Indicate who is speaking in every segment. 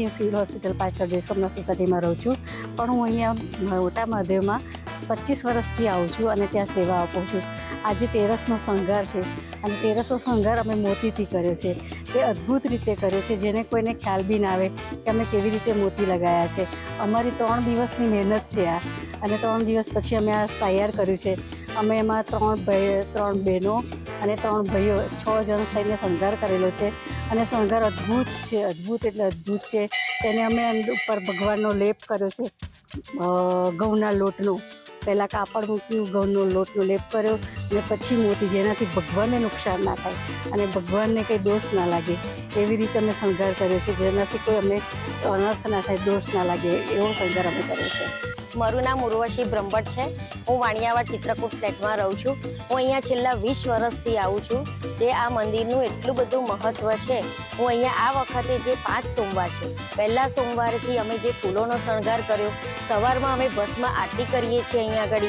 Speaker 1: હું civil hospital પાછળ દેશોમના સોસાયટીમાં રહું છું. પણ હું અહીંયા મોટા મહાદેવમાં પચીસ વર્ષથી આવું છું અને ત્યાં સેવા આપું છું. આજે તેરસનો શણગાર છે અને તેરસનો શણગાર અમે મોતીથી કર્યો છે. તે અદ્ભુત રીતે કર્યો છે, જેને કોઈને ખ્યાલ બી ના આવે કે અમે કેવી રીતે મોતી લગાવ્યા છે. અમારી ત્રણ દિવસની મહેનત છે આ અને ત્રણ દિવસ પછી અમે આ તૈયાર કર્યું છે. અમે એમાં ત્રણ ભાઈ, ત્રણ બહેનો અને ત્રણ ભાઈઓ, છ જણ થઈને શણગાર કરેલો છે. અને શણગાર અદ્ભુત છે, અદ્ભુત એટલે અદ્ભુત છે. તેને અમે ઉપર ભગવાનનો લેપ કર્યો છે. ઘઉંના લોટનો. પહેલાં કાપડ મૂક્યું, ઘઉંનો લોટનો લેપ કર્યો અને પછી મોતી, જેનાથી ભગવાનને નુકસાન ના થાય અને ભગવાનને કંઈ દોષ ના લાગે. એવી રીતે અમે શણગાર કર્યો છે, જેનાથી કોઈ અમને અનર્થ ના થાય, દોષ ના લાગે એવો શણગાર અમે કર્યો છે.
Speaker 2: મારું નામ ઉર્વશી બ્રહ્મભટ્ટ છે. હું વાણિયાવાડ ચિત્રકૂટ ફ્લેટમાં રહું છું. હું અહીંયા છેલ્લા વીસ વર્ષથી આવું છું. જે આ મંદિરનું એટલું બધું મહત્વ છે. હું અહીંયા આ વખતે જે પાંચ સોમવાર છે. પહેલા સોમવારથી અમે જે ફૂલોનો શણગાર કર્યો, સવારમાં અમે ભસ્મ આરતી કરીએ છીએ અહીંયા આગળ.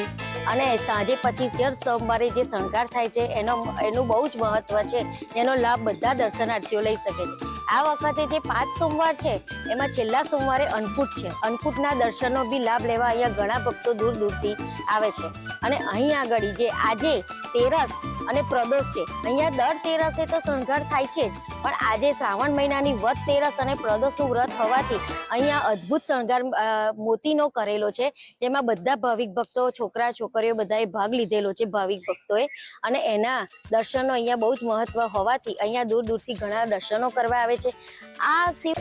Speaker 2: અને સાંજે પછી દર સોમવારે જે શણગાર થાય છે, એનો, એનું બહુ જ મહત્વ છે. જેનો લાભ બધા દર્શનાર્થીઓ લઈ શકે છે. આ વખતે જે પાંચ સોમવાર છે, એમાં છેલ્લા સોમવારે અન્નકૂટ છે. અન્નકૂટના દર્શનનો બી લાભ લેવા અહીંયા ઘણા ભક્તો દૂર દૂરથી આવે છે. અને અહીં આગળ જે આજે તેરસ અને પ્રદોષ છે. અહીંયા દર તેરસે તો શણગાર થાય છે જ. પણ આજે શ્રાવણ મહિનાની વધ તેરસ અને પ્રદોષનું વ્રત હોવાથી અહીંયા અદ્ભુત શણગાર મોતીનો કરેલો છે. જેમાં બધા ભાવિક ભક્તો, છોકરા, છોકરીઓ બધાએ ભાગ લીધેલો છે ભાવિક ભક્તોએ. અને એના દર્શનો અહીંયા બહુ જ મહત્વ હોવાથી અહીંયા દૂર દૂરથી ઘણા દર્શનો કરવા આવે છે. આ શિવ